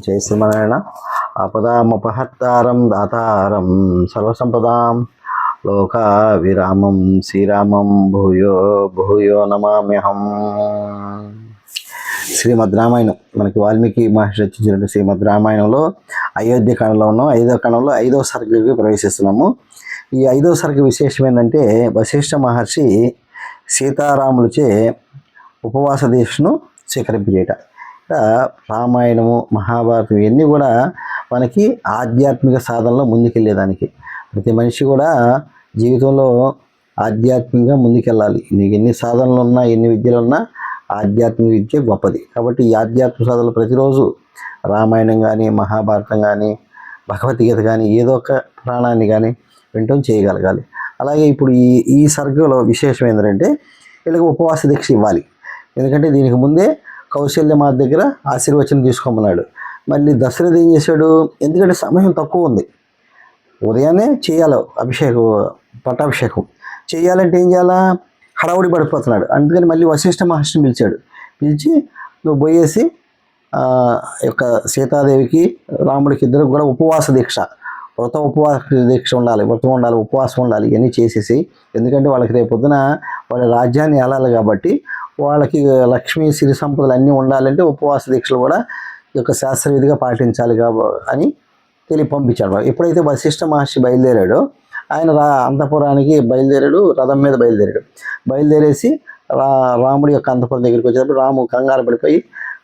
జై శ్రీమనారాయణ ఆపదామపహర్తారం దాతారం సర్వసంపదాం లోక విరామం శ్రీరామం భూయో భూయో నమామ్యహం. శ్రీమద్ రామాయణం మనకి వాల్మీకి మహర్షి రచించినటువంటి శ్రీమద్ రామాయణంలో అయోధ్య కణంలో ఉన్నాం. ఐదో కాండంలో ఐదో సర్గకి ప్రవేశిస్తున్నాము. ఈ ఐదో సరుకు విశేషం ఏంటంటే వశిష్ఠ మహర్షి సీతారాములచే ఉపవాస దీక్షను స్వీకరింపజేయటం. రామాయణము మహాభారతం ఇవన్నీ కూడా మనకి ఆధ్యాత్మిక సాధనలో ముందుకెళ్ళేదానికి. ప్రతి మనిషి కూడా జీవితంలో ఆధ్యాత్మికంగా ముందుకెళ్ళాలి. నీకు ఎన్ని సాధనలు ఉన్నా ఎన్ని విద్యలు ఉన్నా ఆధ్యాత్మిక విద్య గొప్పది. కాబట్టి ఈ ఆధ్యాత్మిక సాధనలు ప్రతిరోజు రామాయణం కానీ మహాభారతం కానీ భగవద్గీత కానీ ఏదో ఒక ప్రాణాన్ని కానీ వింటం చేయగలగాలి. అలాగే ఇప్పుడు ఈ ఈ సర్గలో విశేషం ఏంటంటే వీళ్ళకి ఉపవాస దీక్ష ఇవ్వాలి. ఎందుకంటే దీనికి ముందే కౌశల్య మా దగ్గర ఆశీర్వచనం తీసుకోమన్నాడు. మళ్ళీ దశరథ ఏం చేశాడు? ఎందుకంటే సమయం తక్కువ ఉంది. ఉదయాన్నే చేయాలి అభిషేకం పట్టాభిషేకం. చేయాలంటే ఏం చేయాలా? హడావుడి పడిపోతున్నాడు. అందుకని మళ్ళీ వశిష్ఠ మహర్షిని పిలిచాడు. పిలిచి నువ్వు పోయేసి యొక్క సీతాదేవికి రాముడికి ఇద్దరు కూడా ఉపవాస దీక్ష. వ్రత ఉపవాస దీక్ష ఉండాలి వ్రతం ఉండాలి ఉపవాసం ఉండాలి ఇవన్నీ చేసేసి. ఎందుకంటే వాళ్ళకి రేపు పొద్దున వాళ్ళ రాజ్యాన్ని ఏలాలి కాబట్టి వాళ్ళకి లక్ష్మీ సిరి సంపదలు అన్నీ ఉండాలంటే ఉపవాస దీక్షలు కూడా యొక్క శాస్త్రవిధిగా పాటించాలి కాబో అని తెలియ పంపించాడు ఎప్పుడైతే వశిష్ఠ మహర్షి బయలుదేరాడో ఆయన రా అంతపురానికి బయలుదేరాడు రథం మీద బయలుదేరాడు. బయలుదేరేసి రా రాముడి యొక్క అంతపురం దగ్గరికి వచ్చేటప్పుడు రాము కంగారు పడిపోయి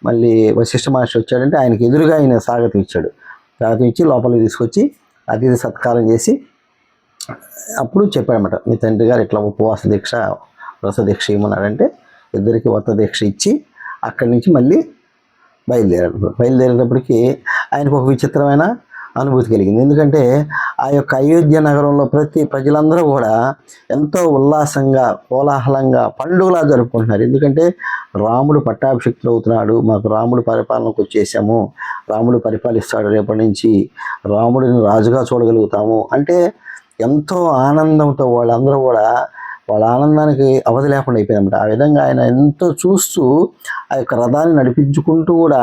మళ్ళీ వశిష్ఠ మహర్షి వచ్చాడంటే ఆయనకి ఎదురుగా ఆయన స్వాగతం ఇచ్చాడు. స్వాగతం ఇచ్చి లోపలికి తీసుకొచ్చి అతిథి సత్కారం చేసి అప్పుడు చెప్పాడనమాట మీ తండ్రి గారు ఇట్లా ఉపవాస దీక్ష రస దీక్ష ఏమన్నాడంటే ఇద్దరికి వ్రత దీక్ష ఇచ్చి అక్కడి నుంచి మళ్ళీ బయలుదేరాడు బయలుదేరేటప్పటికి ఆయనకు ఒక విచిత్రమైన అనుభూతి కలిగింది. ఎందుకంటే ఆ యొక్క అయోధ్య నగరంలో ప్రతి ప్రజలందరూ కూడా ఎంతో ఉల్లాసంగా కోలాహలంగా పండుగలా జరుపుకుంటున్నారు. ఎందుకంటే రాముడు పట్టాభిషిక్తులు అవుతున్నాడు. మాకు రాముడు పరిపాలనకు వచ్చేసాము. రాముడు పరిపాలిస్తాడు రేపటి నుంచి. రాముడిని రాజుగా చూడగలుగుతాము. అంటే ఎంతో ఆనందంతో వాళ్ళందరూ కూడా వాళ్ళ ఆనందానికి అవధి లేకుండా అయిపోయిందన్నమాట. ఆ విధంగా ఆయన ఎంతో చూస్తూ ఆ యొక్క రథాన్ని నడిపించుకుంటూ కూడా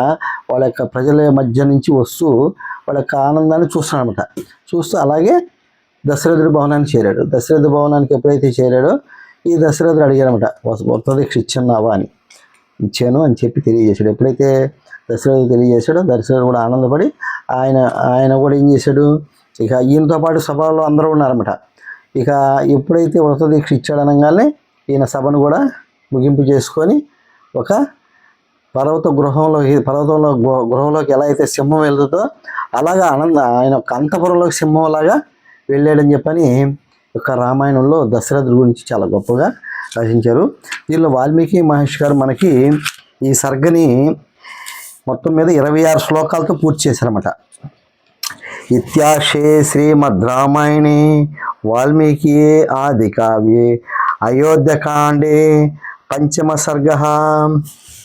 వాళ్ళ యొక్క ప్రజల మధ్య నుంచి వస్తూ వాళ్ళ యొక్క ఆనందాన్ని చూస్తున్నాడనమాట చూస్తూ అలాగే దశరథుడి భవనానికి చేరాడు. దశరథ భవనానికి ఎప్పుడైతే చేరాడో ఈ దశరథుడు అడిగారనమాట వృత దీక్ష ఇచ్చున్నావా అని. ఇచ్చాను అని చెప్పి తెలియజేశాడు. ఎప్పుడైతే దశరథుడు తెలియజేశాడో దశరథుడు కూడా ఆనందపడి ఆయన ఆయన కూడా ఏం చేశాడు? ఇక ఈయనతో పాటు సభలో అందరూ ఉన్నారన్నమాట. ఇక ఎప్పుడైతే వ్రత దీక్ష ఇచ్చాడనగానే ఈయన సభను కూడా ముగింపు చేసుకొని ఒక పర్వత గృహంలో పర్వతంలో గృహంలోకి ఎలా అయితే సింహం వెళ్తుందో అలాగా ఆనంద ఆయన ఒక అంతపురంలోకి సింహంలాగా వెళ్ళాడని చెప్పని యొక్క రామాయణంలో దశరథుడి గురించి చాలా గొప్పగా రచించారు దీనిలో వాల్మీకి మహర్షి గారు మనకి ఈ సర్గని మొత్తం మీద ఇరవై ఆరు శ్లోకాలతో పూర్తి చేశారన్నమాట. ఇత్యాశే శ్రీమద్రామాయణే వాల్మీకి ఆది కావ్యే అయోధ్యకాండే పంచమ సర్గ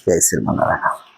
జై శ్రీమన్నారాయణ